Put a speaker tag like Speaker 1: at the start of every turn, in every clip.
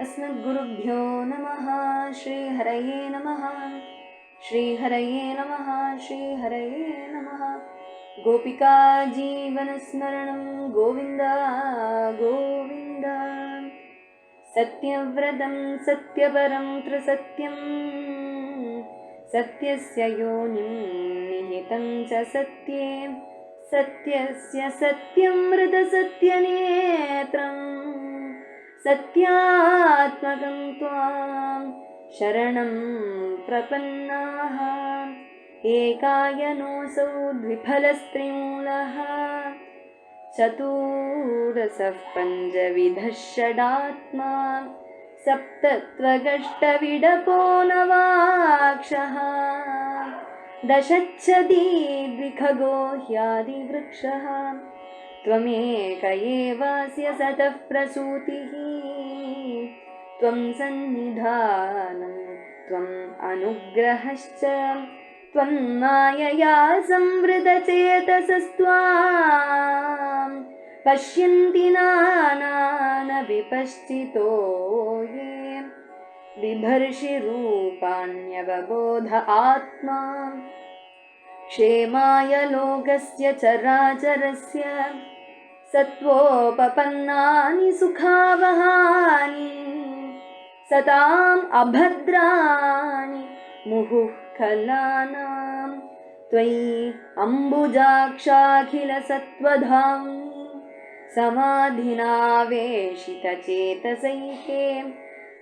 Speaker 1: अस्मद्गुरुभ्यो नमः श्रीहरये नमः। श्रीहरये नमः श्रीहरये नमः। गोपिका जीवनस्मरणं गोविन्द गोविन्द। सत्यव्रतं सत्यपरं त्रिसत्यं। सत्यस्य योनिं निहितं च सत्ये। सत्यस्य सत्यं मृतसत्यनेत्रम् सत्यात्मकं त्वां शरणं प्रपन्नाः। एकायनोऽसौ द्विफलस्त्रिमूलः। चतुरसः पञ्चविधः षडात्मा। सप्तत्वगष्टविडपो नवाक्षः दशच्छदी द्विखगो ह्यादिवृक्षः त्वमेक एवास्य सतः प्रसूतिः। त्वं सन्निधानं त्वम् अनुग्रहश्च त्वं मायया संवृतचेतसस्त्वां पश्यन्ति नानानविपश्चितो ये बिभर्षिरूपाण्यवबोध आत्मा। क्षेमाय लोकस्य चराचरस्य सत्त्वोपपन्नानि सुखावहानि सताम् अभद्राणि मुहुः खलानां त्वयि अम्बुजाक्षाखिलसत्त्वधाम्नि समाधिनावेशितचेतसैके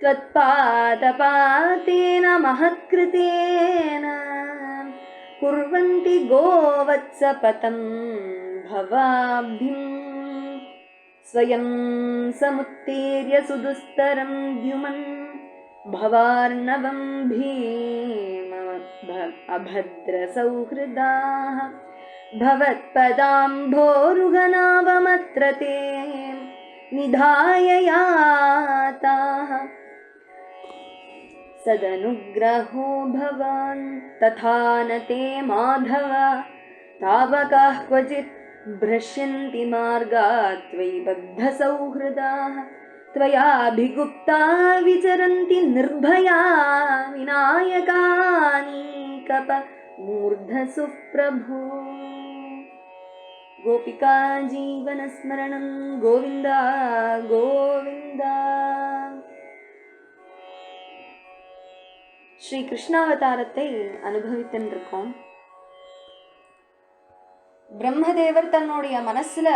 Speaker 1: त्वत्पादपातेन महत्कृतेन कुर्वन्ति गोवत्सपतं भवाब्धिं स्वयं समुत्तीर्य सुदुस्तरं द्युमन् भवार्णवं भीम अभद्रसौहृदाः। भवत्पदाम्भोरुगनावमत्र ते निधाय याताः सदनुग्रहो भवान् तथा न ते माधव। तावकाः क्वचित् भ्रश्यन्ति मार्गात् त्वयि बद्धसौहृदाः त्वयाभिगुप्ता विचरन्ति निर्भया विनायकानि कप मूर्धसुः प्रभो गोपिका जीवनस्मरणं गोविन्द गोविन्द ஸ்ரீ கிருஷ்ணாவதாரத்தை அனுபவித்துருக்கோம் பிரம்மதேவர் தன்னுடைய மனசுல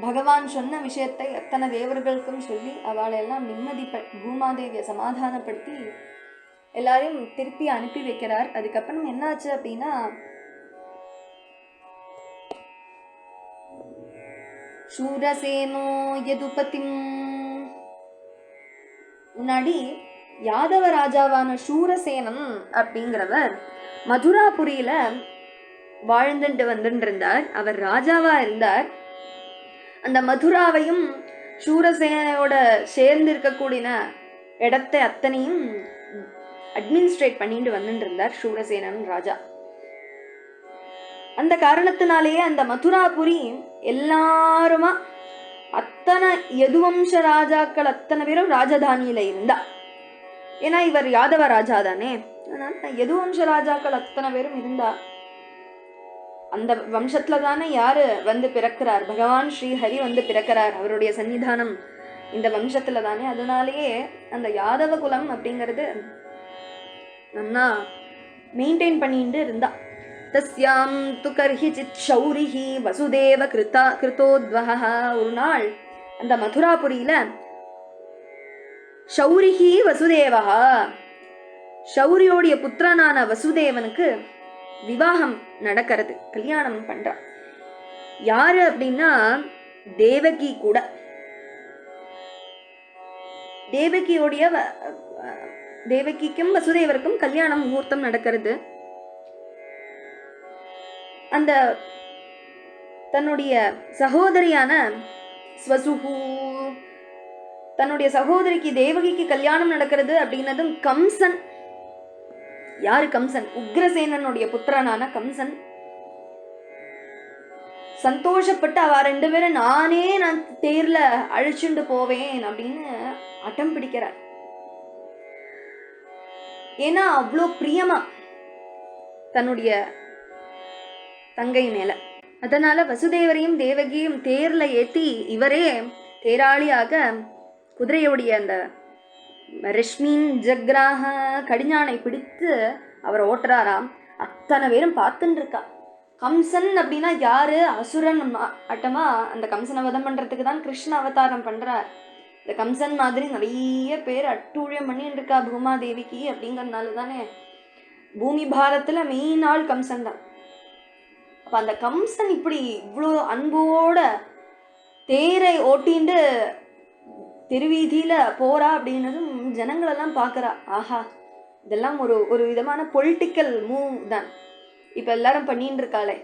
Speaker 1: பகவான் சொன்ன விஷயத்தை அத்தனை தேவர்களுக்கும் சொல்லி அவளெல்லாம் நிம்மதி பூமாதேவியை சமாதானப்படுத்தி எல்லாரையும் திருப்பி அனுப்பி வைக்கிறார். அதுக்கப்புறம் என்னாச்சு அப்படின்னா சூரசேனோ யதுபதிம். முன்னாடி யாதவ ராஜாவான சூரசேனம் அப்படிங்கிறவர் மதுராபுரியில வாழ்ந்துட்டு வந்துட்டு இருந்தார் அவர் ராஜாவா இருந்தார். அந்த மதுராவையும் சூரசேனையோட சேர்ந்து இருக்கக்கூடிய இடத்தை அத்தனையும் அட்மினிஸ்ட்ரேட் பண்ணிட்டு வந்துட்டு இருந்தார் சூரசேனன் ராஜா. அந்த காரணத்தினாலேயே அந்த மதுராபுரி எல்லாருமா அத்தனை யதுவம்ச ராஜாக்கள் அத்தனை பேரும் ராஜதானியில இருந்தா. ஏன்னா இவர் யாதவ ராஜா தானே அதனால யதுவம்ச ராஜாக்கள் அத்தனை பேரும் இருந்தா. அந்த வம்சத்துல தானே யாரு வந்து பிறக்கிறார்? பகவான் ஸ்ரீஹரி வந்து பிறக்கிறார். அவருடைய சன்னிதானம் இந்த வம்சத்துல தானே. அதனாலேயே அந்த யாதவ குலம் அப்படிங்கிறது நன்னா மெயின்டைன் பண்ணிட்டு இருந்தா. தஸ்யாம் து சித் ஷௌரிஹி வசுதேவ கிருதா கிருத்தோத்வகா ஒரு நாள் அந்த மதுராபுரியில ஷௌரிஹி வசுதேவா ஷௌரியோடைய புத்திரனான வசுதேவனுக்கு விவாகம் நடக்கிறது கல்யாணம் பண்றா. யாரு அப்படின்னா தேவகி கூட. தேவகியோடைய தேவகிக்கும் வசுதேவருக்கும் கல்யாணம் முகூர்த்தம் நடக்கிறது. அந்த தன்னுடைய சகோதரியான ஸ்வசுகு தன்னுடைய சகோதரிக்கு தேவகிக்கு கல்யாணம் நடக்கிறது அப்படின்னதும் கம்சன் யாரு கம்சன்? உக்ரசேனனுடைய புத்திரனான கம்சன். சந்தோஷப்பட்டு அவ ரெண்டு பேரும் நானே நான் தேர்ல அழிச்சுண்டு போவேன் அப்படின்னு அட்டம் பிடிக்கிறார். ஏன்னா அவ்வளோ பிரியமா தன்னுடைய தங்கை மேல. அதனால வசுதேவரையும் தேவகியும் தேர்ல ஏத்தி இவரே தேராளியாக குதிரையுடைய அந்த ரஷ்மின் ஜக்ராக கடிஞானை பிடித்து அவர் ஓட்டுறாராம். அத்தனை பேரும் பார்த்துன்னு இருக்கா கம்சன் அப்படின்னா யாரு? அசுரன் ம- அட்டமா அந்த கம்சனை வதம் பண்றதுக்கு தான் கிருஷ்ண அவதாரம் பண்றார். இந்த கம்சன் மாதிரி நிறைய பேர் அட்டூழியம் பண்ணிட்டு இருக்கா பூமாதேவிக்கு அப்படிங்கறதுனால தானே. பூமி பாரத்துல மெயின் ஆள் கம்சன் தான். அப்ப அந்த கம்சன் இப்படி இவ்வளோ அன்போட தேரை ஓட்டிண்டு தெருவீதியில போறா அப்படின்னதும் ஜனங்களெல்லாம் பார்க்குறா ஆஹா இதெல்லாம் ஒரு ஒரு விதமான பொலிட்டிக்கல் மூவ் தான். இப்போ எல்லாரும் பண்ணின்னு இருக்காளே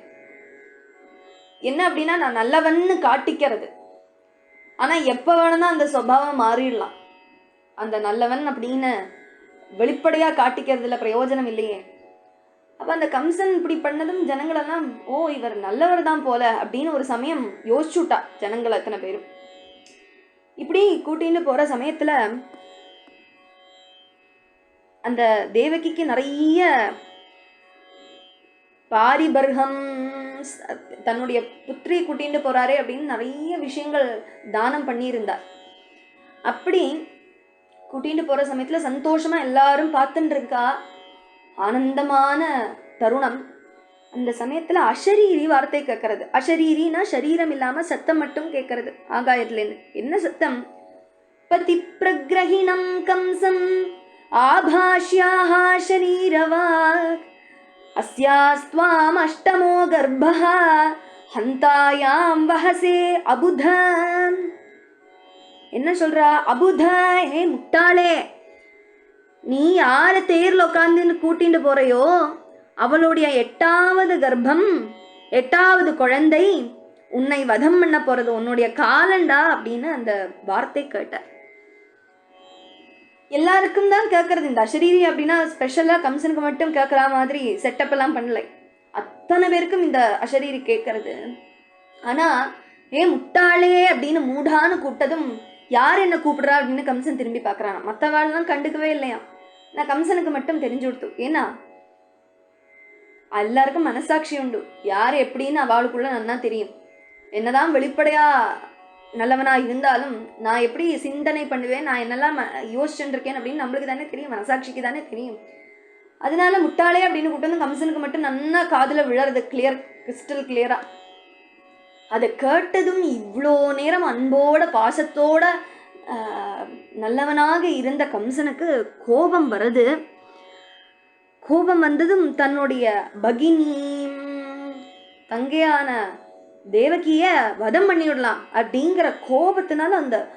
Speaker 1: என்ன அப்படின்னா நான் நல்லவன்னு காட்டிக்கிறது. ஆனால் எப்போ வேணும்னா அந்த சுபாவம் மாறிடலாம். அந்த நல்லவன் அப்படின்னு வெளிப்படையாக காட்டிக்கிறதுல பிரயோஜனம் இல்லையே. அப்போ அந்த கம்சன் இப்படி பண்ணதும் ஜனங்களெல்லாம் ஓ இவர் நல்லவர் தான் போல அப்படின்னு ஒரு சமயம் யோசிச்சுட்டா ஜனங்கள் அத்தனை பேரும். இப்படி கூட்டின்னு போகிற சமயத்தில் அந்த தேவகிக்கு நிறைய பாரிபர்கம் தன்னுடைய புத்திரி கூட்டிட்டு போறாரே அப்படின்னு நிறைய விஷயங்கள் தானம் பண்ணியிருந்தார். அப்படி கூட்டிட்டு போற சமயத்துல சந்தோஷமா எல்லாரும் பார்த்துட்டு இருக்கா ஆனந்தமான தருணம். அந்த சமயத்துல அஷரீரி வார்த்தை கேட்கறது. அஷரீரினா சரீரம் இல்லாம சத்தம் மட்டும் கேட்கறது. ஆகாயத்துல என்ன சத்தம்? பதி பிரகிரகிணம் கம்சம். आभाष्याः शरीरवाक्। अस्यास्त्वामष्टमो அஷ்டமோ ஹந்தாயாம் வஹசே அபுத என்ன சொல்றா? அபுத ஹே முட்டாளே! நீ யார தேர்ல உட்காந்து கூட்டிட்டு போறையோ? அவளுடைய எட்டாவது கர்ப்பம் எட்டாவது குழந்தை உன்னை வதம் பண்ண போறது உன்னுடைய காலண்டா? அப்படின்னு அந்த வார்த்தை கேட்டார். எல்லாருக்கும் தான் கேட்கறது இந்த அஷரீரி அப்படின்னா ஸ்பெஷலாக கம்சனுக்கு மட்டும் கேட்குற மாதிரி செட்டப் எல்லாம் பண்ணலை. அத்தனை பேருக்கும் இந்த அஷரீரி கேட்கறது ஆனா ஏ முட்டாளே அப்படின்னு மூடான்னு கூப்பிட்டதும் யார் என்ன கூப்பிடுறா அப்படின்னு கம்சன் திரும்பி பார்க்கறானா? மற்றவாள்லாம் கண்டுக்கவே இல்லையா நான் கம்சனுக்கு மட்டும் தெரிஞ்சு கொடுத்து ஏன்னா எல்லாருக்கும் மனசாட்சி உண்டு. யார் எப்படின்னு அவளுக்குள்ள நன்னா தெரியும். என்னதான் வெளிப்படையா நல்லவனாக இருந்தாலும் நான் எப்படி சிந்தனை பண்ணுவேன்? நான் என்னெல்லாம் ம- யோசிச்சுட்டு இருக்கேன் அப்படின்னு நம்மளுக்கு தானே தெரியும் மனசாட்சிக்கு தானே தெரியும். அதனால முட்டாளே அப்படின்னு கூப்பிட்டு வந்து கம்சனுக்கு மட்டும் நன்னா காதில் விழறது கிளியர் கிறிஸ்டல் கிளியராக அதை கேட்டதும் இவ்வளோ நேரம் அன்போட பாசத்தோட நல்லவனாக இருந்த கம்சனுக்கு கோபம் வருது. கோபம் வந்ததும் தன்னுடைய பகினி தங்கையான தேவகிய வதம் பண்ணிவிடலாம் அப்படிங்கிற கோபத்தினால அந்த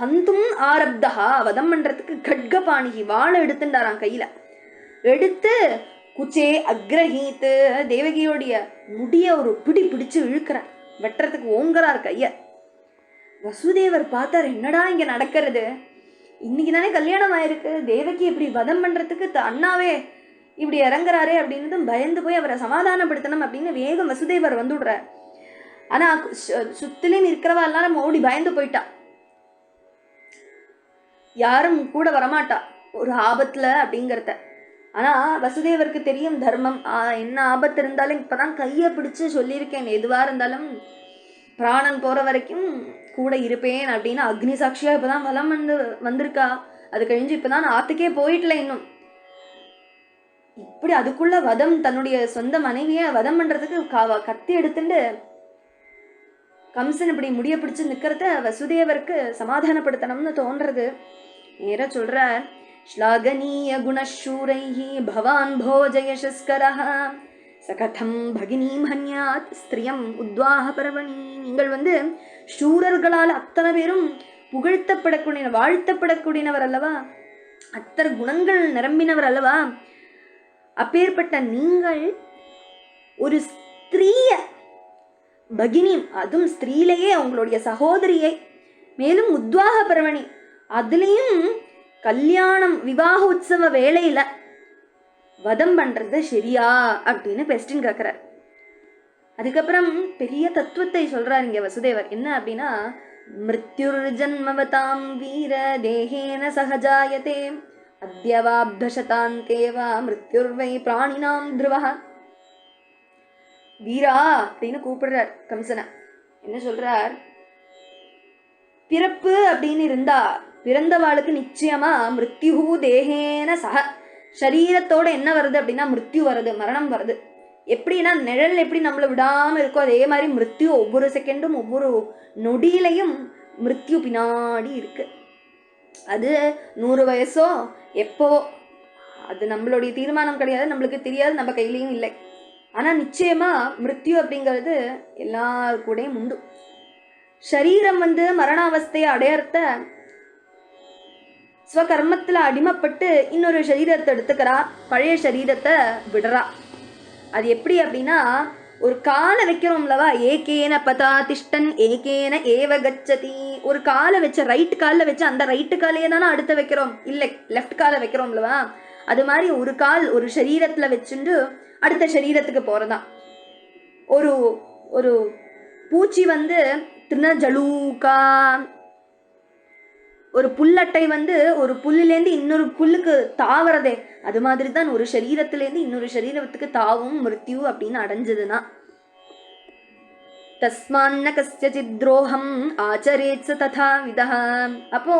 Speaker 1: ஹந்தும் ஆரப்தா வதம் பண்றதுக்கு கட்கபாணிகி வாழை எடுத்துட்டாராம் கையில. எடுத்து குச்சே அக்ரஹீத்து தேவகியோடைய முடிய ஒரு பிடி பிடிச்சு இழுக்கிறார் வெட்டுறதுக்கு ஓங்குறார் கைய. வசுதேவர் பார்த்தார் என்னடா இங்க நடக்கிறது? இன்னைக்கு தானே கல்யாணம் ஆயிருக்கு தேவகி இப்படி வதம் பண்றதுக்கு த- அண்ணாவே இப்படி இறங்குறாரே அப்படின்னு பயந்து போய் அவரை சமாதானப்படுத்தணும் அப்படின்னு வேகம் வசுதேவர் வந்துடுறார். ஆனா சு- சுத்திலும் இருக்கிறவா நம்ம ஓடி பயந்து போயிட்டா. யாரும் கூட வரமாட்டா. ஒரு ஆபத்துல அப்படிங்கிறத. ஆனா வசுதேவருக்கு தெரியும் தர்மம். என்ன ஆபத்து இருந்தாலும் இப்பதான் கையை பிடிச்சு சொல்லியிருக்கேன். எதுவா இருந்தாலும் பிராணன் போற வரைக்கும் கூட இருப்பேன் அப்படின்னு அக்னி சாட்சியா இப்பதான் வலம் வந்து வந்திருக்கா. அது கழிஞ்சு இப்பதான் ஆத்துக்கே போயிட்டல இன்னும். இப்படி அதுக்குள்ள வதம் தன்னுடைய சொந்த மனைவியை வதம் பண்றதுக்கு கத்தி எடுத்துட்டு கம்சன் இப்படி முடிய பிடிச்சு நிக்கிறத வசுதேவருக்கு சமாதானப்படுத்தணும்னு தோன்றது. நேர சொல்ற ஸ்லாகனீய குணஷூரைஹி பவான் போஜயசஸ்கரஹ சகதம் பகினி மன்யாத் ஸ்திரியம் உத்வாக பரவணி. நீங்கள் வந்து சூரர்களால் அத்தனை பேரும் புகழ்த்தப்படக்கூடிய வாழ்த்தப்படக்கூடியவர் அல்லவா? அத்தர் குணங்கள் நிரம்பினவர் அல்லவா? அப்பேற்பட்ட நீங்கள் ஒரு ஸ்திரீய பகினி அதுவும் ஸ்திரீலையே அவங்களுடைய சகோதரியை. மேலும் உத்வாக பரவணி அதுலேயும் கல்யாணம் விவாக உற்சவ வேலையில் வதம் பண்ணுறது சரியா? அப்படின்னு பெஸ்டின் கேட்குறார் அதுக்கப்புறம் பெரிய தத்துவத்தை சொல்கிறார் இங்கே வசுதேவர். என்ன அப்படின்னா மிருத்யுர் ஜன்மவதாம் வீர தேகேன சகஜாயதே அத்யவாப்தசதாந்தேவா மிருத்யுர்வை பிராணினாம் த்ருவஹ. வீரா அப்படின்னு கூப்பிடுறார் கம்சனை என்ன சொல்றார்? பிறப்பு அப்படின்னு இருந்தா பிறந்தவாளுக்கு நிச்சயமா மிருத்யு தேகேன சக சரீரத்தோட என்ன வருது அப்படின்னா மிருத்யு வருது மரணம் வருது. எப்படின்னா நிழல் எப்படி நம்மளை விடாம இருக்கோ அதே மாதிரி மிருத்யு ஒவ்வொரு செகண்டும் ஒவ்வொரு நொடியிலையும் மிருத்யு பின்னாடி இருக்கு. அது நூறு வயசோ எப்போ அது நம்மளுடைய தீர்மானம் கிடையாது நம்மளுக்கு தெரியாது நம்ம கையிலையும் இல்லை. ஆனால் நிச்சயமாக மிருத்யு அப்படிங்கிறது எல்லார் கூடயும் உண்டு. சரீரம் வந்து மரணாவஸ்தையை அடையறத ஸ்வகர்மத்தில் அடிமைப்பட்டு இன்னொரு சரீரத்தை எடுத்துக்கிறா பழைய சரீரத்தை விடுறா. அது எப்படி அப்படின்னா ஒரு காலை வைக்கிறோம்லவா ஏகேன பதா திஷ்டன் ஏகேன ஏவ கச்சதி. ஒரு காலை வச்ச ரைட் காலில் வச்சு அந்த ரைட்டு காலையே தானே அடுத்து வைக்கிறோம். இல்லை லெஃப்ட் காலை வைக்கிறோம்லவா. அது மாதிரி ஒரு கால் ஒரு சரீரத்தில் வச்சுட்டு அடுத்த சரீரத்துக்கு போகிறதான் ஒரு ஒரு பூச்சி வந்து திருநஜலூக்கா ஒரு புல்லட்டை வந்து ஒரு புல்லுலேருந்து இன்னொரு புல்லுக்கு தாவறதே. அது மாதிரி தான் ஒரு சரீரத்திலேருந்து இன்னொரு சரீரத்துக்கு தாவும் மிருத்யு அப்படின்னு அடைஞ்சதுன்னா. தஸ்மான்ன கஸ்யசித் துரோகம் ஆச்சரேத்ஸ ததா விதா அப்போ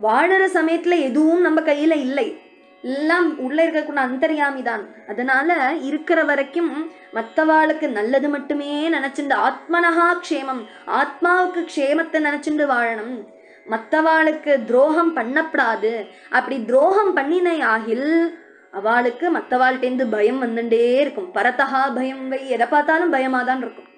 Speaker 1: வாழற சமயத்துல எதுவும் நம்ம கையில இல்லை. எல்லாம் உள்ள இருக்கக்கூடிய அந்தரியாமி தான். அதனால இருக்கிற வரைக்கும் மற்றவாளுக்கு நல்லது மட்டுமே நினைச்சுண்டு ஆத்மனஹா க்ஷேமம் ஆத்மாவுக்கு க்ஷேமத்தை நினைச்சுண்டு வாழணும். மற்றவாளுக்கு துரோகம் பண்ணப்படாது. அப்படி துரோகம் பண்ணினை ஆகில் அவளுக்கு மற்றவாள்கிட்டேருந்து பயம் வந்துட்டே இருக்கும். பரதஹா பயம் வை எதை பார்த்தாலும் பயமாக தான் இருக்கும்.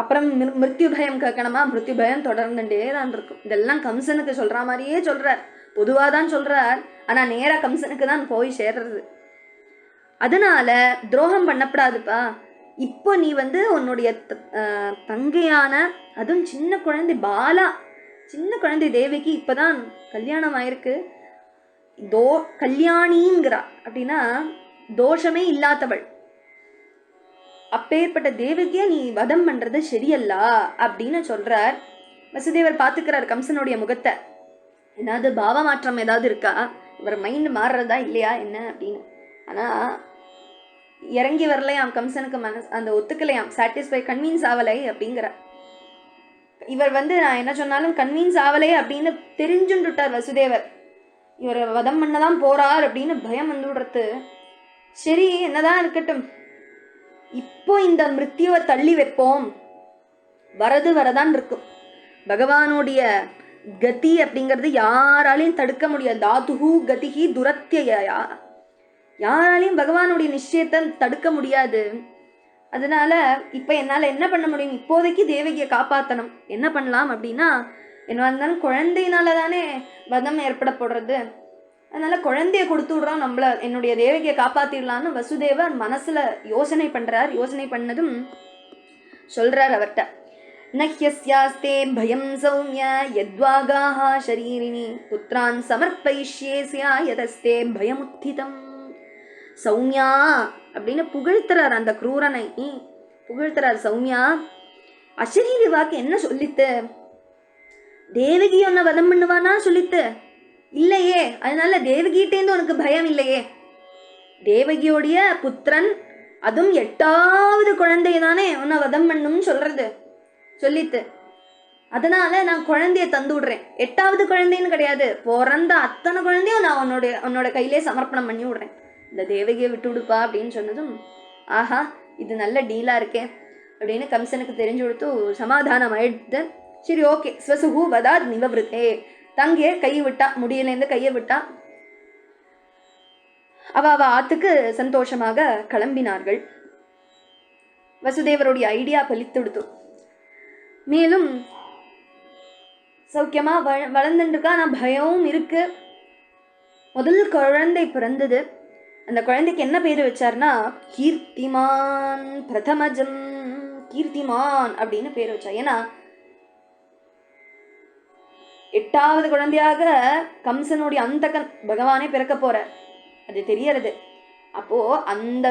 Speaker 1: அப்புறம் மிருத்யு பயம் கேட்கணுமா? மிருத்யு பயம் தொடர்ந்துட்டே தான் இருக்கும். இதெல்லாம் கம்சனுக்கு சொல்ற மாதிரியே சொல்றார் பொதுவாக தான் சொல்றார். ஆனால் நேராக கம்சனுக்கு தான் போய் சேர்றது. அதனால துரோகம் பண்ணப்படாதுப்பா. இப்போ நீ வந்து உன்னுடைய த- தங்கையான அதுவும் சின்ன குழந்தை பாலா சின்ன குழந்தை தேவிக்கு இப்போதான் கல்யாணம் ஆயிருக்கு. தோ கல்யாணிங்கிறா. அப்படின்னா தோஷமே இல்லாதவள். அப்பேற்பட்ட தேவகிய நீ வதம் பண்ணுறது சரியல்ல அப்படின்னு சொல்கிறார் வசுதேவர் பார்த்துக்கிறார் கம்சனுடைய முகத்தை. ஏதாவது பாவ மாற்றம் ஏதாவது இருக்கா? இவர் மைண்ட் மாறுறதா இல்லையா என்ன அப்படின்னு. ஆனால் இறங்கி வரலையாம் கம்சனுக்கு மனசு அந்த ஒத்துக்கலையாம் சாட்டிஸ்ஃபை கன்வீன்ஸ் ஆவலை அப்படிங்கிற இவர் வந்து நான் என்ன சொன்னாலும் கன்வீன்ஸ் ஆகலை அப்படின்னு தெரிஞ்சுண்டுட்டார் வசுதேவர். இவர் வதம் பண்ணதான் போறார் அப்படின்னு பயம் வந்து விடுறது. சரி என்னதான் இருக்கட்டும். இப்போ இந்த மிருத்யுவை தள்ளி வைப்போம். வரது வரதான் இருக்கும். பகவானுடைய கதி அப்படிங்கிறது யாராலையும் தடுக்க முடியாது. தாதுஹு கதிஹி துரத்தியா யாராலையும் பகவானுடைய நிச்சயத்தை தடுக்க முடியாது. அதனால இப்போ என்னால் என்ன பண்ண முடியும்? இப்போதைக்கு தேவகியை காப்பாற்றணும் என்ன பண்ணலாம் அப்படின்னா என்ன இருந்தாலும் குழந்தையினால தானே வதம் ஏற்பட போடுறது அதனால குழந்தைய கொடுத்து விடுறோம் நம்மள. என்னுடைய தேவகியை காப்பாத்திடலான்னு வசுதேவர் மனசுல யோசனை பண்றார். யோசனை பண்ணதும் சொல்றார் அவர்கிட்ட. நஹ்யஸ்யாஸ்தே பயம் சௌமிய யத்வாகாஹ ஷரீரிணி புத்திரான் சமர்ப்பயிஷ்யேஸ்யா யதஸ்தே பயமுத்திதம் சௌமியா அப்படின்னு புகழ்த்துறார் அந்த குரூரனை. புகழ்த்துறார் சௌமியா. அஷரீரி வாக்கு என்ன சொல்லித்து? தேவகி உன்னை வதம் பண்ணுவானா சொல்லித்து? இல்லையே அதனால தேவகிட்டேந்து உனக்கு பயம் இல்லையே. தேவகியோடைய புத்திரன் அதுவும் எட்டாவது குழந்தை தானே உன்னை வதம் பண்ணும்னு சொல்றது. சொல்லித்து அதனால நான் குழந்தைய தந்து விடுறேன். எட்டாவது குழந்தைன்னு கிடையாது. பிறந்த அத்தனை குழந்தையும் நான் உன்னோட உன்னோட கையிலே சமர்ப்பணம் பண்ணி விடுறேன். இந்த தேவகியை விட்டு விடுப்பா அப்படின்னு சொன்னதும் ஆஹா இது நல்ல டீலா இருக்கே. அப்படின்னு கம்சனுக்கு தெரிஞ்சு கொடுத்து சமாதானம் ஆயிடுத்து சரி ஓகே. ஸ்வசுகு வதாத் நிவவிருத்தே. தங்கே கை விட்டா முடியலேருந்து கையை விட்டா. அவ அவ ஆத்துக்கு சந்தோஷமாக கிளம்பினார்கள். வசுதேவருடைய ஐடியா பலித்து மேலும் சௌக்கியமா வள வளர்ந்துட்டுருக்கா ஆனால் பயமும் இருக்கு. முதல் குழந்தை பிறந்தது. அந்த குழந்தைக்கு என்ன பேர் வச்சார்னா கீர்த்திமான் பிரதமஜம் கீர்த்திமான் அப்படின்னு பேர் வச்சா ஏன்னா எட்டாவது குழந்தையாக கம்சனுடைய அந்தகன் பகவானே பிறக்க போற அது தெரியறது. அப்போ அந்த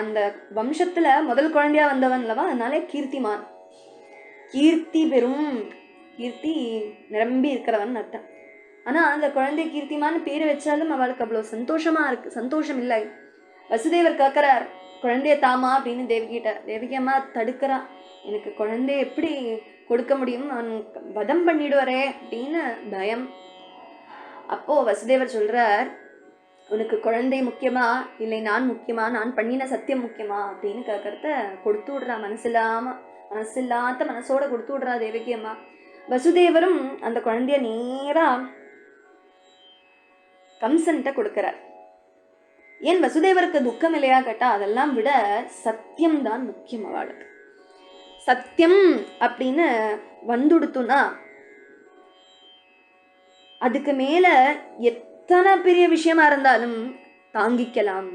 Speaker 1: அந்த வம்சத்துல முதல் குழந்தையா வந்தவன் அல்லவா? அதனால கீர்த்திமான். கீர்த்தி பெறும் கீர்த்தி நிரம்பி இருக்கிறவன் அர்த்தம். ஆனால் அந்த குழந்தை கீர்த்திமான்னு பேரை வச்சாலும் அவளுக்கு அவ்வளோ சந்தோஷமாக இருக்கு சந்தோஷம் இல்லை. வசுதேவர் கேட்குறார் குழந்தைய தாமா அப்படின்னு தேவகிட்ட. தேவகியம்மா தடுக்கிறா எனக்கு குழந்தைய எப்படி கொடுக்க முடியும்? அவன் வதம் பண்ணிடுவாரே அப்படின்னு பயம். அப்போ வசுதேவர் சொல்றார் உனக்கு குழந்தை முக்கியமா? இல்லை நான் முக்கியமா? நான் பண்ணின சத்தியம் முக்கியமா? அப்படின்னு கேட்கறத கொடுத்து விடுறா மனசில்லாமல் மனசில்லாத மனசோட கொடுத்து விடுறா தேவகி அம்மா. வசுதேவரும் அந்த குழந்தைய நேரா கம்சன்கிட்ட கொடுக்கிறார். ஏன் வசுதேவருக்கு துக்கம் இல்லையா கேட்டா அதெல்லாம் விட சத்தியம் தான் முக்கியம் அவளுக்கு. சத்தியம் அப்படின்னு வந்துடுத்துனா அதுக்கு மேல எத்தனை பெரிய விஷயமா இருந்தாலும் தாங்கிக்கலாம்.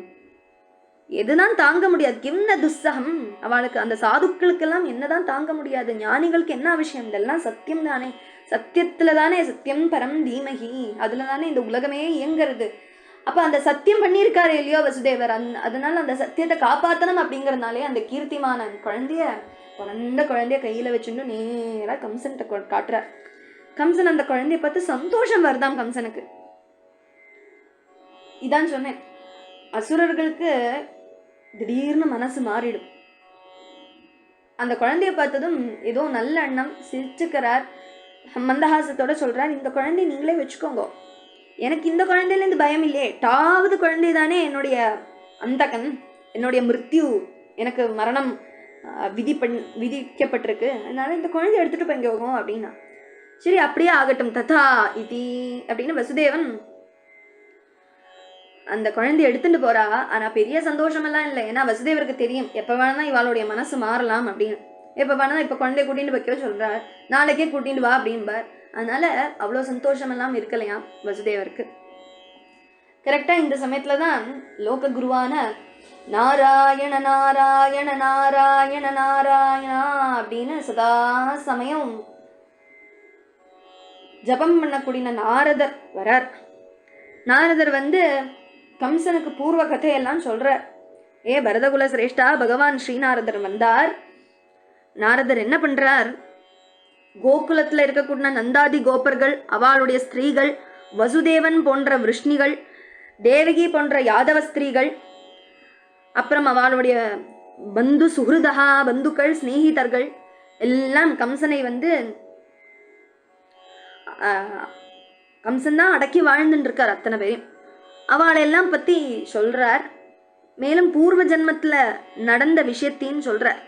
Speaker 1: எதுதான் தாங்க முடியாது. கிம்ன துஸ்ஸகம். அவளுக்கு அந்த சாதுக்களுக்கெல்லாம் என்னதான் தாங்க முடியாது. ஞானிகளுக்கு என்ன விஷயம்? இதெல்லாம் சத்தியம் தானே. சத்தியத்துல தானே சத்தியம் பரம் தீமகி அதுல தானே இந்த உலகமே இயங்குறது. அப்ப அந்த சத்தியம் பண்ணியிருக்காரு இல்லையோ வசுதேவர்? அந் அதனால அந்த சத்தியத்தை காப்பாற்றணும் அப்படிங்கிறனாலே அந்த கீர்த்திமான குழந்தைய பிறந்த குழந்தைய கையில வச்சுட்டு நேரா கம்சன்கிட்ட காட்டுறார். கம்சன் அந்த குழந்தைய பார்த்து சந்தோஷம் வருதாம் கம்சனுக்கு. இதான் சொன்னேன். அசுரர்களுக்கு திடீர்னு மனசு மாறிடும். அந்த குழந்தைய பார்த்ததும் ஏதோ நல்ல எண்ணம் சிரிச்சுக்கிறார். மந்தஹாசத்தோட சொல்கிறார் இந்த குழந்தைய நீங்களே வச்சுக்கோங்க. எனக்கு இந்த குழந்தையிலேருந்து பயம் இல்லையே. டாவது குழந்தை தானே என்னுடைய அந்தகன் என்னுடைய மிருத்யு. எனக்கு மரணம் விதி பண் விதிக்கப்பட்டிருக்கு. அதனால இந்த போய் இங்கே போங்க அப்படின்னா. சரி அப்படியே ஆகட்டும். ததா இதி அப்படின்னு வசுதேவன் அந்த குழந்தைய எடுத்துட்டு போறா. ஆனா பெரிய சந்தோஷமெல்லாம் இல்லை. ஏன்னா வசுதேவருக்கு தெரியும். எப்ப வேணா இவாளுடைய மனசு மாறலாம் அப்படின்னு. எப்ப வேணா இப்ப குழந்தைய கூட்டிட்டு வைக்க சொல்றார். நாளைக்கே கூட்டிட்டு வா அப்படின்பார் அதனால அவ்வளோ சந்தோஷமெல்லாம் இருக்கலையாம் வசுதேவருக்கு? கரெக்டா இந்த சமயத்துல தான் லோக குருவான நாராயண நாராயண நாராயண நாராயணா அப்படின்னு சதா சமயம் ஜபம் பண்ணக்கூடிய நாரதர் வரார். நாரதர் வந்து கம்சனுக்கு பூர்வ கதையெல்லாம் சொல்கிறார் ஏ பரதகுல சிரேஷ்டா பகவான் ஸ்ரீநாரதர் வந்தார். நாரதர் என்ன பண்ணுறார் கோகுலத்தில் இருக்கக்கூடிய நந்தாதி கோபர்கள் அவளுடைய ஸ்திரீகள் வசுதேவன் போன்ற விஷ்ணிகள் தேவகி போன்ற யாதவ ஸ்திரீகள் அப்புறம் அவளுடைய பந்து சுகிருதா பந்துக்கள் சிநேகிதர்கள் எல்லாம் கம்சனை வந்து கம்சன் தான் அடக்கி வாழ்ந்துட்டு இருக்கார் அத்தனை பேரையும். அவளெல்லாம் பத்தி சொல்கிறார் மேலும் பூர்வ ஜென்மத்துல நடந்த விஷயத்தையும் சொல்கிறார்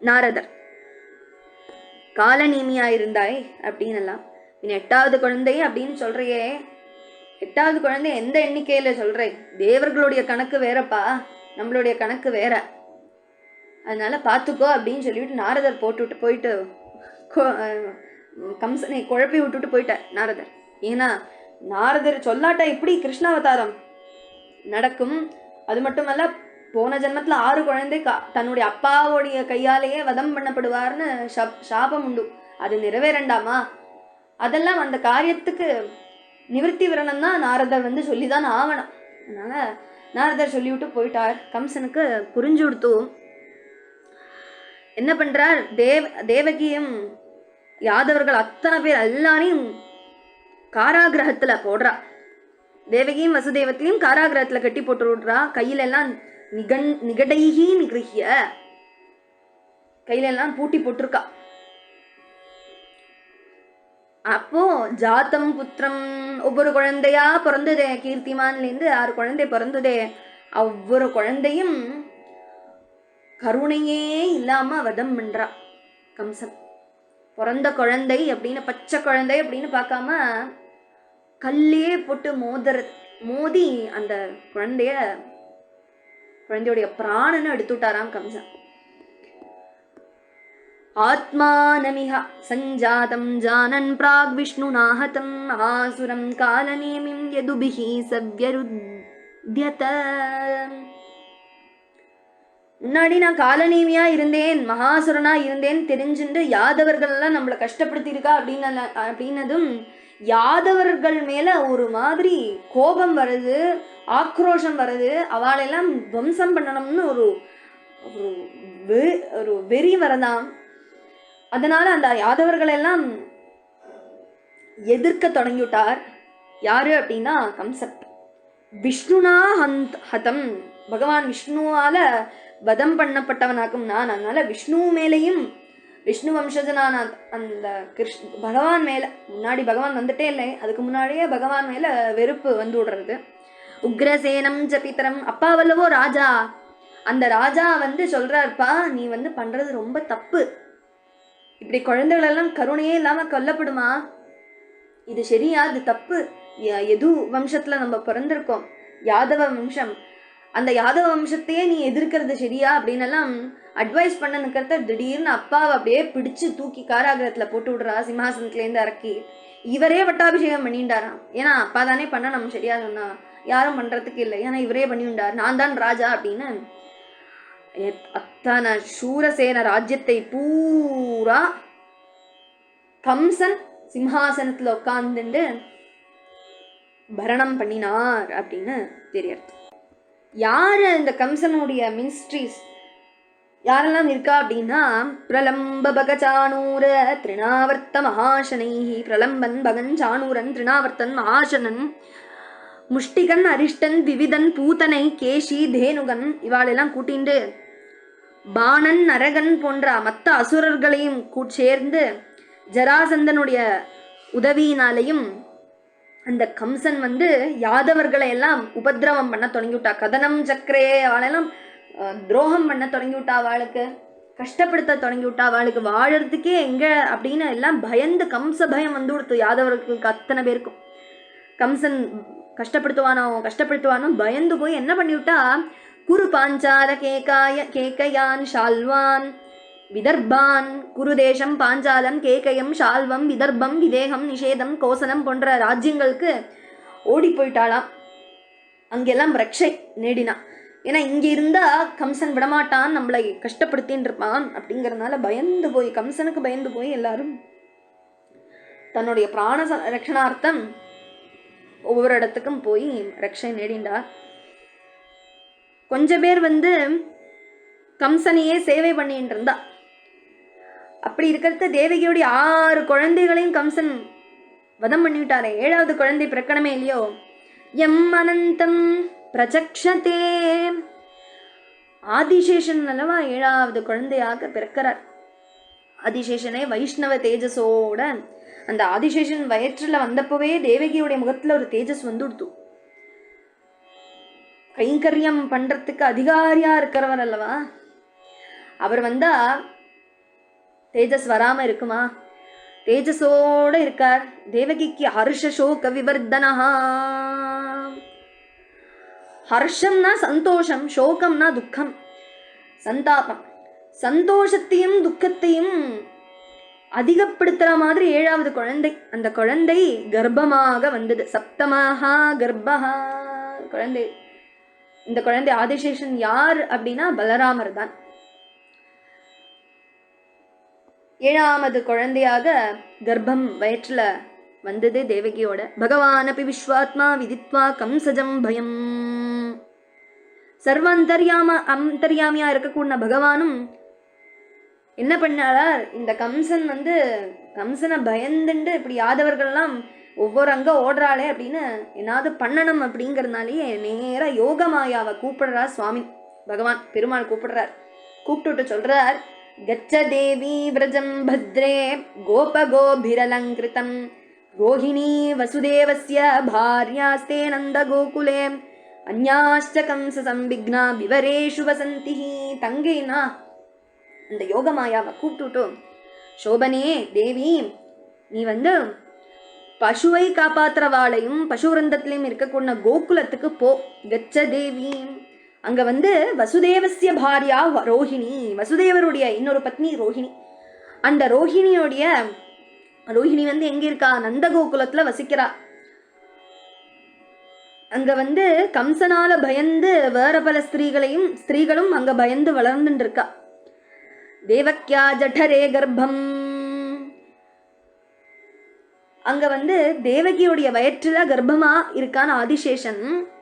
Speaker 1: நாரதர். காலநீமியா இருந்தாய் அப்படின்னு எல்லாம் எட்டாவது குழந்தை அப்படின்னு சொல்றியே. எட்டாவது குழந்தை எந்த எண்ணிக்கையில சொல்றே? தேவர்களுடைய கணக்கு வேறப்பா. நம்மளுடைய கணக்கு வேற. அதனால பார்த்துக்கோ அப்படின்னு சொல்லிட்டு நாரதர் போட்டுவிட்டு போயிட்டு கம்சனை குழப்பி விட்டுட்டு போயிட்டார் நாரதர். ஏன்னா நாரதர் சொல்லாட்டா எப்படி கிருஷ்ணாவதாரம்? நடக்கும். அது மட்டுமல்ல போன ஜென்மத்தில் ஆறு குழந்தை கா தன்னுடைய அப்பாவுடைய கையாலேயே வதம் பண்ணப்படுவார்னு ஷப் சாபம் உண்டு. அது நிறைவேறண்டாமா? அதெல்லாம் அந்த காரியத்துக்கு நிவர்த்தி விரணம் தான் நாரதர் வந்து சொல்லி தான் ஆகணும் அதனால நாரதர் சொல்லிவிட்டு போயிட்டார். கம்சனுக்கு புரிஞ்சு கொடுத்து என்ன பண்ணுறார் தேவ தேவகியும் யாதவர்கள் அத்தனை பேர் எல்லாரையும் காராகிரகத்துல போடுறா. தேவகியும் வசுதேவத்தையும் காராகிரகத்துல கட்டி போட்டு விடுறா கையில எல்லாம் நிகன் நிகடைகி நிகிருகிய கையில எல்லாம் பூட்டி போட்டிருக்கா. அப்போ ஜாத்தம் புத்திரம் ஒவ்வொரு குழந்தையா பிறந்ததே. கீர்த்திமான்லேருந்து ஆறு குழந்தை பிறந்ததே. ஒவ்வொரு குழந்தையும் கருணையே இல்லாம வதம் பண்றா. கம்சன் பிறந்த குழந்தை அப்படின்னு பச்சை குழந்தை அப்படின்னு பார்க்காம கல்லே போட்டு மோதற மோதி அந்த குழந்தைய குழந்தையுடைய பிராணனை எடுத்துட்டாராம் கம்சன் ஆத்மானமிஹ சஞ்சாதம் ஜானன் பிராக் விஷ்ணுநாஹதம் மகாசுரம் காலநேமிம் யதுபிஹி சவ்யருத்யத. முன்னாடி நான் காலநேமியா இருந்தேன் மகாசுரனா இருந்தேன் தெரிஞ்சுண்டு யாதவர்கள் எல்லாம் நம்மளை கஷ்டப்படுத்தியிருக்கா அப்படின்னு அப்படின்னதும் யாதவர்கள் மேலே ஒரு மாதிரி கோபம் வருது ஆக்ரோஷம் வருது. அவளெல்லாம் துவம்சம் பண்ணணும்னு ஒரு ஒரு வெ- ஒரு வெறி வரதான் அதனால் அந்த யாதவர்களெல்லாம் எதிர்க்க தொடங்கிவிட்டார். யாரு அப்படின்னா கம்சப். விஷ்ணுனா ஹந்த் ஹதம். பகவான் விஷ்ணுவால் வதம் பண்ணப்பட்டவனாக்கும் நான். அதனால் விஷ்ணு மேலேயும் விஷ்ணு வம்சஜனான அந்த கிருஷ் பகவான் மேலே முன்னாடி பகவான் வந்துட்டே இல்லை அதுக்கு முன்னாடியே பகவான் மேலே வெறுப்பு வந்து விடுறது. உக்ரசேனம் ஜபித்தரம் அப்பாவல்லவோ ராஜா. அந்த ராஜா வந்து சொல்கிறாருப்பா நீ வந்து பண்ணுறது ரொம்ப தப்பு. இப்படி குழந்தைகளெல்லாம் கருணையே இல்லாமல் கொல்லப்படுமா? இது சரியா? அது தப்பு. எது வம்சத்தில் நம்ம பிறந்திருக்கோம்? யாதவ வம்சம். அந்த யாதவ வம்சத்தையே நீ எதிர்க்கிறது சரியா? அப்படின்னு எல்லாம் அட்வைஸ் பண்ண நிக்கிறத திடீர்னு அப்பாவை அப்படியே பிடிச்சு தூக்கி காராகிரத்தில் போட்டு விடுறா சிம்ஹாசனத்துலேருந்து இறக்கி. இவரே பட்டாபிஷேகம் பண்ணிட்டாராம் ஏன்னா அப்பா தானே பண்ணணும் சரியா சொன்னா. யாரும் பண்றதுக்கு இல்லை. ஏன்னா இவரே பண்ணிவிட்டார். நான் தான் ராஜா அப்படின்னு எத்- அத்தனை சூரசேன ராஜ்யத்தை பூரா கம்சன் சிம்ஹாசனத்துல உட்காந்துண்டு பரணம் பண்ணினார் அப்படின்னு தெரியறது யார் இந்த கம்சனுடைய மினிஸ்ட்ரிஸ் யாரெல்லாம் இருக்கா அப்படின்னா பிரலம்ப பகச்சானூர திருணாவர்த்த மகாசனைஹி பிரலம்பன் பகன் சானூரன் திருணாவர்த்தன் மகாசனன் முஷ்டிகன் அரிஷ்டன் விவிதன் பூத்தனை கேஷி தேனுகன் இவாளெல்லாம் கூட்டிண்டு பாணன் நரகன் போன்ற மற்ற அசுரர்களையும் கூ சேர்ந்து ஜராசந்தனுடைய உதவியினாலையும் அந்த கம்சன் வந்து யாதவர்களை எல்லாம் உபதிரவம் பண்ண தொடங்கிவிட்டா? கதனம் சக்கரே அவளெல்லாம் துரோகம் பண்ண தொடங்கிவிட்டா அவளுக்கு? கஷ்டப்படுத்த தொடங்கிவிட்டா அவளுக்கு? வாழறதுக்கே எங்க? அப்படின்னு எல்லாம் பயந்து கம்ச பயம் வந்து கொடுத்து யாதவர்களுக்கு அத்தனை பேருக்கும். கம்சன் கஷ்டப்படுத்துவானோ கஷ்டப்படுத்துவானோ பயந்து போய் என்ன பண்ணிவிட்டா? குரு பாஞ்சால கேகாய கேகயான் ஷால்வான் விதர்பான் குருதேசம் பாஞ்சாலம் கேகயம் ஷால்வம் விதர்பம் விதேகம் நிஷேதம் கோசலம் போன்ற ராஜ்யங்களுக்கு ஓடி போயிட்டாளாம். அங்கெல்லாம் ரக்ஷை நேடினா. ஏன்னா இங்கே இருந்தால் கம்சன் விடமாட்டான் நம்மளை கஷ்டப்படுத்தின்னு இருப்பான் அப்படிங்கிறதுனால பயந்து போய் கம்சனுக்கு பயந்து போய் எல்லாரும் தன்னுடைய பிராண ச- ரக்ஷணார்த்தம் ஒவ்வொரு இடத்துக்கும் போய் ரக்ஷை நேடிண்டா கொஞ்ச பேர் வந்து கம்சனையே சேவை பண்ணிட்டு இருந்தா அப்படி இருக்கிறத தேவகியோடைய ஆறு குழந்தைகளையும் கம்சன் வதம் பண்ணிவிட்டாரே ஏழாவது குழந்தை பிரக்கணமே இல்லையோ? எம் அனந்தம் பிரஜக்ஷதே ஆதிசேஷன் அல்லவா ஏழாவது குழந்தையாக பிறக்கிறார். ஆதிசேஷனே வைஷ்ணவ தேஜஸோட அந்த ஆதிசேஷன் வயிற்றில் வந்தப்பவே தேவகியுடைய முகத்துல ஒரு தேஜஸ் வந்துடுத்து. கைங்கரியம் பண்ணுறதுக்கு அதிகாரியாக இருக்கிறவர் அல்லவா? அவர் வந்தா தேஜஸ் வராம இருக்குமா? தேஜஸோட இருக்கார். தேவகிக்கு ஹர்ஷ சோக விவர்தனஹா ஹர்ஷம்னா சந்தோஷம் சோகம்னா துக்கம். சந்தாபம். சந்தோஷத்தையும் துக்கத்தையும் அதிகப்படுத்துகிற மாதிரி ஏழாவது குழந்தை அந்த குழந்தை கர்ப்பமாக வந்தது. சப்தமாகா கர்ப்பஹா குழந்தை. இந்த குழந்தை ஆதிசேஷன் யார் அப்படின்னா பலராமர் தான். ஏழாமது குழந்தையாக கர்ப்பம் வயிற்றுல வந்தது தேவகியோட. பகவான் அப்படி விஸ்வாத்மா விதித்வா கம்சஜம் பயம். சர்வ அந்தர்யாம அந்தர்யாமியா இருக்கக்கூடிய பகவானும் என்ன பண்ணாரார்? இந்த கம்சன் வந்து கம்சனை பயந்துண்டு இப்படி யாதவர்கள்லாம் ஒவ்வொரு அங்க ஓடுறாளே அப்படின்னு என்னாவது பண்ணணும் அப்படிங்கறதுனாலயே நேராக யோகமாயாவை கூப்பிடுறா சுவாமி. பகவான் பெருமாள் கூப்பிடுறார். கூப்பிட்டுட்டு சொல்றார் கச்ச தேவி விரஜம் பத்ரே கோபகோபிரலங்கிருதம் ரோஹிணி வசுதேவஸ்ய பாரியாஸ்தே நந்த கோகுலே அந்யாஷ்ட கம்ச சம்பிக்னா விவரேஷு வசந்தி தங்கைனா அந்த யோகமாயாவை கூப்பிட்டுட்டோம் சோபனே தேவி நீ வந்து பசுவை காப்பாத்துறவாளையும் பசுவரந்தத்திலையும் இருக்கக்கூடிய கோகுலத்துக்கு போ. கச்ச தேவி. அங்க வந்து வசுதேவசிய பாரியா வ- ரோஹிணி. வசுதேவருடைய இன்னொரு பத்னி ரோஹிணி. அந்த ரோஹிணியோடைய ரோஹிணி வந்து எங்க இருக்கா? நந்தகோகுலத்துல வசிக்கிறா. அங்க வந்து கம்சனால பயந்து வேற பல ஸ்திரீகளையும் ஸ்திரீகளும் அங்க பயந்து வளர்ந்துட்டு இருக்கா தேவக்கியா ஜடரே கர்ப்பம். அங்க வந்து தேவகியுடைய வயிற்றுல கர்ப்பமா இருக்கான ஆதிசேஷன்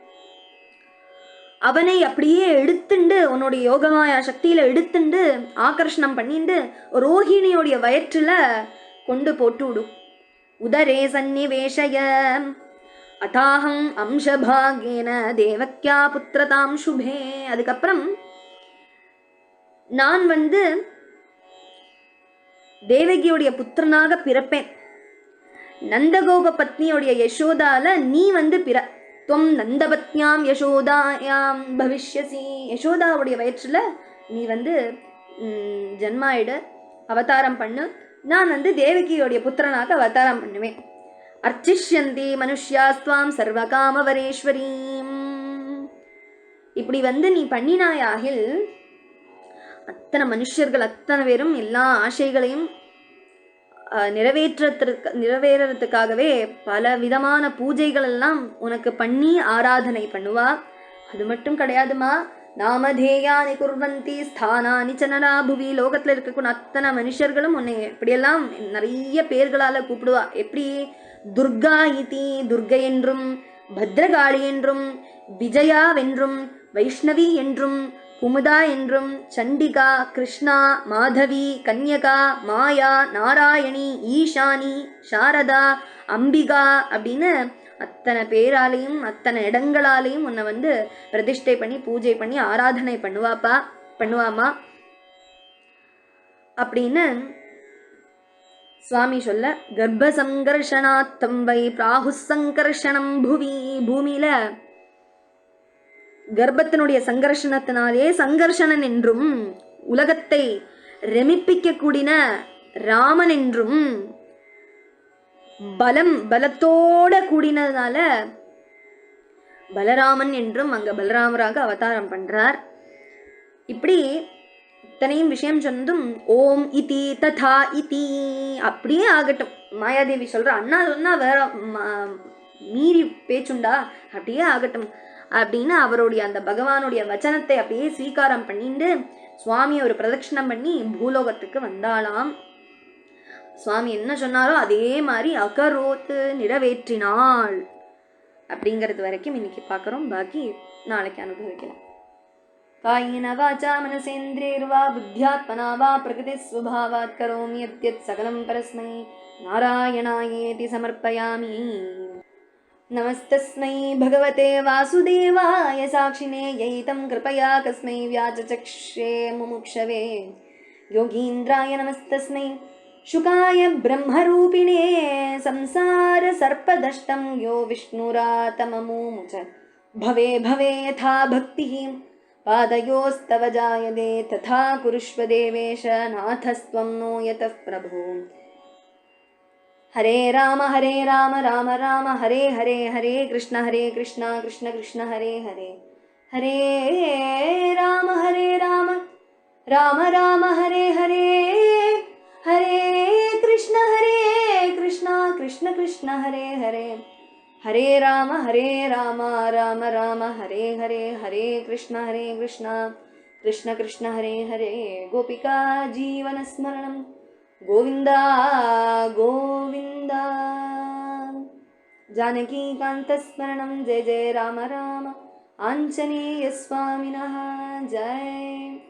Speaker 1: அவனை அப்படியே எடுத்துண்டு உன்னுடைய யோகமாயா சக்தியில் எடுத்துண்டு ஆகர்ஷணம் பண்ணிண்டு ரோஹிணியோடைய வயிற்றில் கொண்டு போட்டு விடும் உதரே சந்நிவேஷய. அதாகம் அம்சபாகேன தேவக்கியா புத்திரதாம் சுபே. அதுக்கப்புறம் நான் வந்து தேவகியுடைய புத்திரனாக பிறப்பேன். நந்தகோப பத்னியுடைய யசோதால நீ வந்து பிற துவம் நந்தபத்யாம் யசோதாயாம் பவிஷ்யசி. யசோதாவுடைய வயிற்றுல நீ வந்து ம், ஜன்மாயிடு அவதாரம் பண்ணு. நான் வந்து தேவகியோடைய புத்திரனாக அவதாரம் பண்ணுவேன். அர்ச்சிஷ்யந்தி மனுஷ்யாஸ்துவாம் சர்வகாமவரேஸ்வரீம். இப்படி வந்து நீ பண்ணினாயாகில் அத்தனை மனுஷர்கள் அத்தனை பேரும் எல்லா ஆசைகளையும் நிறைவேற்றத்திற்கு நிறைவேறத்துக்காகவே பல விதமான பூஜைகள் எல்லாம் உனக்கு பண்ணி ஆராதனை பண்ணுவா. அது மட்டும் கிடையாதுமா. நாமதேயானி குர்வந்தி ஸ்தானானி சனரா புவி லோகத்தில் இருக்கக்கூடிய அத்தனை மனுஷர்களும் உன்னை இப்படியெல்லாம் நிறைய பேர்களால் கூப்பிடுவா. எப்படி? துர்கா இதி துர்கை என்றும் பத்ரகாளி என்றும் விஜயாவென்றும் வைஷ்ணவி என்றும் குமுதா என்றும் சண்டிகா கிருஷ்ணா மாதவி கன்யகா மாயா நாராயணி ஈஷானி சாரதா அம்பிகா அப்படின்னு அத்தனை பேராலையும் அத்தனை இடங்களாலையும் உன்னை வந்து பிரதிஷ்டை பண்ணி பூஜை பண்ணி ஆராதனை பண்ணுவாப்பா பண்ணுவாமா அப்படின்னு சுவாமி சொல்ல கர்ப்ப சங்கர்ஷனாத்தம் வை பிராகு சங்கர்ஷனம் புவி பூமியில கர்ப்பத்தினுடைய சங்கர்ஷணத்தினாலே சங்கர்ஷணன் என்றும் உலகத்தை ரமிப்பிக்க கூடின ராமன் என்றும் பலம் பலத்தோட கூடினதுனால பலராமன் என்றும் அங்க பலராமராக அவதாரம் பண்றார். இப்படி இத்தனையும் விஷயம் சொன்னதும் ஓம் இதி ததா இதி அப்படியே ஆகட்டும். மாயாதேவி சொல்ற அண்ணா சொன்னா வேற மீறி பேச்சுண்டா. அப்படியே ஆகட்டும். அப்படின்னு அவருடைய அந்த பகவானுடைய வச்சனத்தை அப்படியே ஸ்வீகாரம் பண்ணிட்டு சுவாமியை ஒரு பிரதட்சிணம் பண்ணி பூலோகத்துக்கு வந்தாலாம் சுவாமி என்ன சொன்னாரோ அதே மாதிரி அகரோத்து நிறைவேற்றினாள் அப்படிங்கிறது வரைக்கும் இன்னைக்கு பார்க்குறோம். பாக்கி நாளைக்கு அனுபவிக்கலாம். காயேன வாச்சா மனசேந்திரேர்வா புத்தியாத்மனா வா பிரகிருதி சுபாவாத் கரோமி அத்யத் சகலம் பரஸ்மை. நாராயணாயேதி சமர்ப்பயாமி. नमस्तस्मै भगवते वासुदेवाय साक्षिणे यैतं कृपया कस्मै व्याचचक्षे मुमुक्षवे। योगीन्द्राय नमस्तस्मै। शुकाय ब्रह्मरूपिणे संसारसर्पदष्टं यो विष्णुरातममुच भवे भवे यथा भक्तिः। पादयोस्तव जायते तथा कुरुष्व देवेश नाथस्त्वं नो यतः प्रभो हरे राम हरे राम राम राम, हरे हरे हरे, कृष्ण हरे, कृष्ण कृष्ण कृष्ण, हरे हरे। हरे राम हरे राम राम राम, हरे हरे। हरे कृष्ण हरे कृष्ण कृष्ण कृष्ण, हरे हरे। हरे राम हरे राम राम राम, हरे हरे हरे, कृष्ण हरे, कृष्ण। कृष्ण कृष्ण, हरे हरे। गोपिका जीवनस्मरणं गोविन्द गोविन्द। जानकीकान्तस्मरणं जय जय राम राम। आञ्जनेयस्वामिनः जय।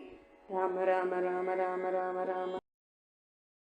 Speaker 1: राम राम राम राम राम राम